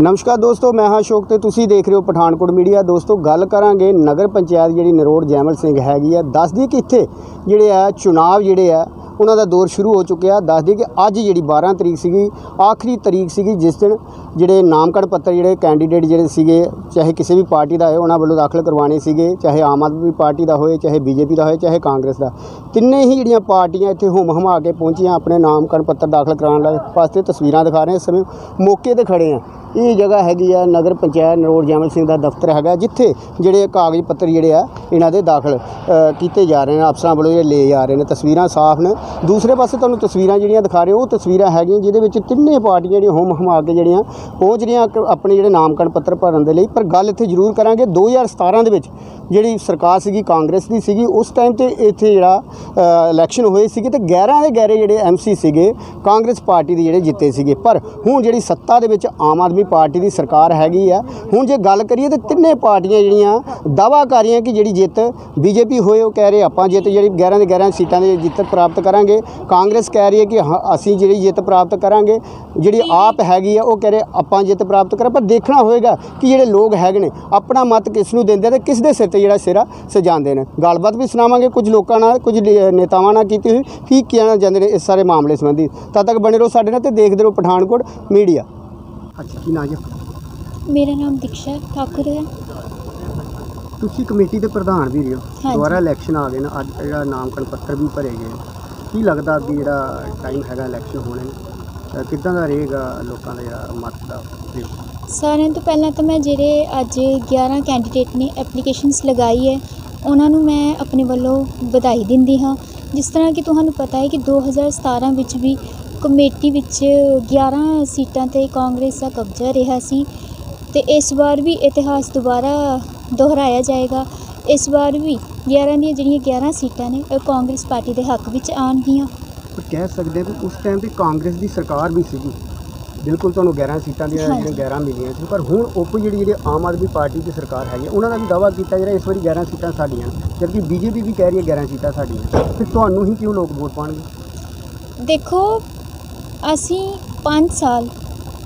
ਨਮਸਕਾਰ ਦੋਸਤੋ, ਮੈਂ ਹਾਂ ਅਸ਼ੋਕ ਤੇ ਤੁਸੀਂ ਦੇਖ ਰਹੇ ਹੋ ਪਠਾਨਕੋਟ ਮੀਡੀਆ। ਦੋਸਤੋ, ਗੱਲ ਕਰਾਂਗੇ ਨਗਰ ਪੰਚਾਇਤ ਜਿਹੜੀ ਨਰੋੜ ਜੈਮਲ ਸਿੰਘ ਹੈਗੀ ਆ। ਦੱਸਦੀ ਕਿ ਇੱਥੇ ਜਿਹੜੇ ਆ ਚੁਣਾਵ ਜਿਹੜੇ ਆ, ਉਹਨਾਂ ਦਾ ਦੌਰ ਸ਼ੁਰੂ ਹੋ ਚੁੱਕਿਆ। ਦੱਸਦੀ ਕਿ ਅੱਜ ਜਿਹੜੀ 12 ਤਰੀਕ ਸੀਗੀ, ਆਖਰੀ ਤਰੀਕ ਸੀਗੀ, ਜਿਸ ਦਿਨ ਜਿਹੜੇ ਨਾਮਕਰਨ ਪੱਤਰ ਜਿਹੜੇ ਕੈਂਡੀਡੇਟ ਜਿਹੜੇ ਸੀਗੇ, ਚਾਹੇ ਕਿਸੇ ਵੀ ਪਾਰਟੀ ਦਾ ਹੋਏ, ਉਹਨਾਂ ਵੱਲੋਂ ਦਾਖਲ ਕਰਵਾਉਣੇ ਸੀਗੇ, ਚਾਹੇ ਆਮ ਆਦਮੀ ਪਾਰਟੀ ਦਾ ਹੋਏ, ਚਾਹੇ ਬੀਜੇਪੀ ਦਾ ਹੋਏ, ਚਾਹੇ ਕਾਂਗਰਸ ਦਾ। ਤਿੰਨੇ ਹੀ ਜਿਹੜੀਆਂ ਪਾਰਟੀਆਂ ਇੱਥੇ ਹੁਮ ਹਮਾ ਕੇ ਪਹੁੰਚੀਆਂ, ਆਪਣੇ ਨਾਮਕਣ ਪੱਤਰ ਦਾਖਲ ਕਰਾਉਣ ਲਈ ਵਾਸਤੇ ਤਸਵੀਰਾਂ ਦਿਖਾ ਰਹੇ ਇਸ ਸਮੇਂ ਮੌਕੇ ਤੇ ਖੜੇ ਆ ਇਹ ਜਗ੍ਹਾ ਹੈਗੀ ਆ ਨਗਰ ਪੰਚਾਇਤ ਨਰੋੜ ਜੈਮਲ ਸਿੰਘ ਦਾ ਦਫ਼ਤਰ ਹੈਗਾ, ਜਿੱਥੇ ਜਿਹੜੇ ਕਾਗਜ਼ ਪੱਤਰ ਜਿਹੜੇ ਆ, ਇਹਨਾਂ ਦੇ ਦਾਖਲ ਕੀਤੇ ਜਾ ਰਹੇ ਨੇ ਅਫਸਰਾਂ ਵੱਲੋਂ ਜਿਹੜੇ ਲਏ ਜਾ ਰਹੇ ਨੇ, ਤਸਵੀਰਾਂ ਸਾਫ਼ ਨੇ। ਦੂਸਰੇ ਪਾਸੇ ਤੁਹਾਨੂੰ ਤਸਵੀਰਾਂ ਜਿਹੜੀਆਂ ਦਿਖਾ ਰਹੇ ਉਹ ਤਸਵੀਰਾਂ ਹੈਗੀਆਂ, ਜਿਹਦੇ ਵਿੱਚ ਤਿੰਨੇ ਪਾਰਟੀਆਂ ਜਿਹੜੀਆਂ ਹੋਮ ਹਮਾ ਕੇ ਜਿਹੜੀਆਂ ਪਹੁੰਚ ਰਹੀਆਂ ਆਪਣੇ ਜਿਹੜੇ ਨਾਮਕਰਨ ਪੱਤਰ ਭਰਨ ਦੇ ਲਈ, ਪਰ ਗੱਲ ਇੱਥੇ ਜ਼ਰੂਰ ਕਰਾਂਗੇ 2017 ਦੇ ਵਿੱਚ ਜਿਹੜੀ ਸਰਕਾਰ ਸੀਗੀ, ਕਾਂਗਰਸ ਦੀ ਸੀਗੀ, ਉਸ ਟਾਈਮ ਤੇ ਇੱਥੇ ਜਿਹੜਾ ਇਲੈਕਸ਼ਨ ਹੋਏ ਸੀਗੇ ਤੇ 11 ਦੇ 11 ਜਿਹੜੇ ਐਮਸੀ ਸੀਗੇ, ਕਾਂਗਰਸ ਪਾਰਟੀ ਦੇ ਜਿਹੜੇ ਜਿੱਤੇ ਸੀਗੇ। ਪਰ ਹੁਣ ਜਿਹੜੀ ਸੱਤਾ ਦੇ ਵਿੱਚ ਆਮ ਆਦਮੀ ਪਾਰਟੀ ਦੀ ਸਰਕਾਰ ਹੈਗੀ ਆ। ਹੁਣ ਜੇ ਗੱਲ ਕਰੀਏ ਤੇ ਤਿੰਨੇ ਪਾਰਟੀਆਂ ਜਿਹੜੀਆਂ ਦਾਵਾ ਕਰ ਰਹੀਆਂ ਕਿ ਜਿਹੜੀ ਜਿੱਤ ਬੀਜੇਪੀ ਹੋਏ ਉਹ ਕਹਿ ਰਹੇ ਆਪਾਂ ਜਿੱਤ ਜਿਹੜੀ 11 ਦੇ 11 ਸੀਟਾਂ ਦੀ ਜਿੱਤ ਪ੍ਰਾਪਤ ਕਰਾਂਗੇ। ਕਾਂਗਰਸ ਕਹਿ ਰਹੀ ਹੈ ਕਿ ਹਾਂ, ਅਸੀਂ ਜਿਹੜੀ ਜਿੱਤ ਪ੍ਰਾਪਤ ਕਰਾਂਗੇ ਜਿਹੜੀ ਆਪ ਹੈਗੀ ਆ ਉਹ ਕਹਿ ਰਹੇ ਆਪਾਂ ਜਿੱਤ ਪ੍ਰਾਪਤ ਕਰਾਂ। ਪਰ ਦੇਖਣਾ ਹੋਏਗਾ ਕਿ ਜਿਹੜੇ ਲੋਕ ਹੈਗੇ ਨੇ ਆਪਣਾ ਮਤ ਕਿਸ ਨੂੰ ਦਿੰਦੇ ਤੇ ਕਿਸ ਦੇ ਸਿਰ ਤੇ ਜਿਹੜਾ ਸਿਰਾ ਸਜਾਉਂਦੇ ਨੇ। ਗੱਲਬਾਤ ਵੀ ਸੁਣਾਵਾਂਗੇ ਕੁਝ ਲੋਕਾਂ ਨਾਲ ਕੁਝ ਨੇਤਾਵਾਂ ਨਾਲ ਕੀਤੀ ਹੋਈ ਕੀ ਕਹਿਣਾ ਜਾਂਦੇ ਨੇ ਇਸ ਸਾਰੇ ਮਾਮਲੇ ਸੰਬੰਧੀ। ਤਦ ਤੱਕ ਬਣੇ ਰਹੋ ਸਾਡੇ ਨਾਲ ਤੇ ਦੇਖਦੇ ਰਹੋ ਪਠਾਨਕੋਟ ਮੀਡੀਆ। ਅੱਛਾ ਕੀ ਨਾਂ ਜੀ ਮੇਰਾ ਨਾਮ ਦੀਕਸ਼ਾ ਠਾਕੁਰ ਹੈ ਤੁਸੀਂ ਕਮੇਟੀ ਦੇ ਪ੍ਰਧਾਨ ਵੀ ਰਹੇ ਹੋ ਹਾਂਜੀ। ਦੁਬਾਰਾ ਇਲੈਕਸ਼ਨ ਆ ਗਏ ਨਾ ਅੱਜ ਜਿਹੜਾ ਨਾਮਕਣ ਪੱਤਰ ਵੀ ਭਰੇ ਗਏ ਨੇ। ਕੀ ਲੱਗਦਾ ਅੱਗੇ ਜਿਹੜਾ ਟਾਈਮ ਹੈਗਾ ਇਲੈਕਸ਼ਨ ਹੋਣੇ ਨੂੰ ਕਿੱਦਾਂ ਦਾ ਰਹੇਗਾ ਲੋਕਾਂ ਦਾ ਜਿਹੜਾ ਮਤ ਦਾ? ਸਾਰਿਆਂ ਤੋਂ ਪਹਿਲਾਂ ਤਾਂ ਮੈਂ ਜਿਹੜੇ ਅੱਜ 11 ਕੈਂਡੀਡੇਟ ਨੇ ਐਪਲੀਕੇਸ਼ਨਸ ਲਗਾਈ ਹੈ ਉਹਨਾਂ ਨੂੰ ਮੈਂ ਆਪਣੇ ਵੱਲੋਂ ਵਧਾਈ ਦਿੰਦੀ ਹਾਂ ਜਿਸ ਤਰ੍ਹਾਂ ਕਿ ਤੁਹਾਨੂੰ ਪਤਾ ਹੈ ਕਿ 2017 ਵਿੱਚ ਵੀ ਕਮੇਟੀ ਵਿੱਚ 11 ਸੀਟਾਂ ਤੇ ਕਾਂਗਰਸ ਦਾ ਕਬਜ਼ਾ ਰਿਹਾ ਸੀ ਤੇ ਇਸ ਵਾਰ ਵੀ ਇਤਿਹਾਸ ਦੁਬਾਰਾ ਦੁਹਰਾਇਆ ਜਾਏਗਾ ਇਸ ਵਾਰ ਵੀ 11 ਦੀਆਂ ਜਿਹੜੀਆਂ 11 ਸੀਟਾਂ ਨੇ ਉਹ ਕਾਂਗਰਸ ਪਾਰਟੀ ਦੇ ਹੱਕ ਵਿੱਚ ਆਉਣਗੀਆਂ ਪਰ ਕਹਿ ਸਕਦੇ ਹਾਂ ਕਿ ਉਸ ਟਾਈਮ ਤੇ ਕਾਂਗਰਸ ਦੀ ਸਰਕਾਰ ਵੀ ਸੀਗੀ ਬਿਲਕੁਲ ਤੁਹਾਨੂੰ 11 ਸੀਟਾਂ ਦੀਆਂ। ਜਿਹੜੀਆਂ 11 ਮਿਲੀਆਂ ਸੀ ਪਰ ਹੁਣ ਓਪੋ ਜਿਹੜੀ ਜਿਹੜੀ ਆਮ ਆਦਮੀ ਪਾਰਟੀ ਦੀ ਸਰਕਾਰ ਹੈਗੀ ਉਹਨਾਂ ਦਾ ਵੀ ਦਾਵਾ ਕੀਤਾ ਜਿਹੜਾ ਇਸ ਵਾਰੀ 11 ਸੀਟਾਂ ਸਾਡੀਆਂ। ਜਦਕਿ ਬੀਜੇਪੀ ਵੀ ਕਹਿ ਰਹੀ ਹੈ 11 ਸੀਟਾਂ ਸਾਡੀਆਂ ਫਿਰ ਤੁਹਾਨੂੰ ਹੀ ਕਿਉਂ ਲੋਕ ਵੋਟ ਪਾਉਣਗੇ ਦੇਖੋ ਅਸੀਂ ਪੰਜ ਸਾਲ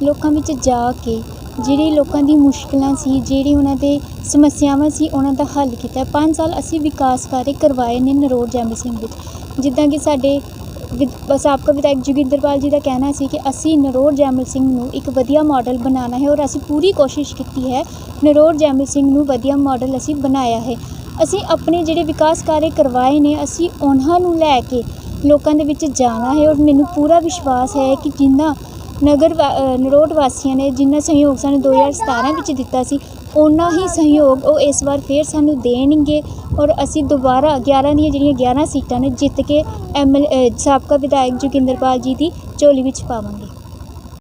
ਲੋਕਾਂ ਵਿੱਚ ਜਾ ਕੇ ਜਿਹੜੇ ਲੋਕਾਂ ਦੀ ਮੁਸ਼ਕਿਲਾਂ ਸੀ, ਜਿਹੜੇ ਉਹਨਾਂ ਦੇ ਸਮੱਸਿਆਵਾਂ ਸੀ, ਉਹਨਾਂ ਦਾ ਹੱਲ ਕੀਤਾ। ਪੰਜ ਸਾਲ ਅਸੀਂ ਵਿਕਾਸ ਕਾਰਜ ਕਰਵਾਏ ਨੇ ਨਰੋੜ ਜੈਮਲ ਸਿੰਘ ਵਿੱਚ। ਜਿੱਦਾਂ ਕਿ ਸਾਡੇ ਵਿਦ- ਸਾਬਕਾ ਵਿਧਾਇਕ ਜੋਗਿੰਦਰਪਾਲ ਜੀ ਦਾ ਕਹਿਣਾ ਸੀ ਕਿ ਅਸੀਂ ਨਰੋੜ ਜੈਮਲ ਸਿੰਘ ਨੂੰ ਇੱਕ ਵਧੀਆ ਮਾਡਲ ਬਣਾਉਣਾ ਹੈ ਔਰ ਅਸੀਂ ਪੂਰੀ ਕੋਸ਼ਿਸ਼ ਕੀਤੀ ਹੈ ਨਰੋੜ ਜੈਮਲ ਸਿੰਘ ਨੂੰ ਵਧੀਆ ਮਾਡਲ ਅਸੀਂ ਬਣਾਇਆ ਹੈ। ਅਸੀਂ ਆਪਣੇ ਜਿਹੜੇ ਵਿਕਾਸ ਕਾਰਜ ਕਰਵਾਏ ਨੇ, ਅਸੀਂ ਉਹਨਾਂ ਨੂੰ ਲੈ ਕੇ ਲੋਕਾਂ ਦੇ ਵਿੱਚ ਜਾਣਾ ਹੈ ਔਰ ਮੈਨੂੰ ਪੂਰਾ ਵਿਸ਼ਵਾਸ ਹੈ ਕਿ ਜਿੰਨਾ ਨਗਰ ਵਾ- ਅ, ਨਰੋਟ ਵਾਸੀਆਂ ਨੇ ਜਿੰਨਾ ਸਹਿਯੋਗ ਸਾਨੂੰ 2017 ਵਿੱਚ ਦਿੱਤਾ ਸੀ ਉਹਨਾਂ ਹੀ ਸਹਿਯੋਗ ਉਹ ਇਸ ਵਾਰ ਫੇਰ ਸਾਨੂੰ ਦੇਣਗੇ ਔਰ ਅਸੀਂ ਦੁਬਾਰਾ 11 ਦੀਆਂ ਜਿਹੜੀਆਂ 11 ਸੀਟਾਂ ਨੇ ਜਿੱਤ ਕੇ ਐਮ ਸਾਬਕਾ ਵਿਧਾਇਕ ਜੋਗਿੰਦਰਪਾਲ ਜੀ ਦੀ ਝੋਲੀ ਵਿੱਚ ਪਾਵਾਂਗੇ।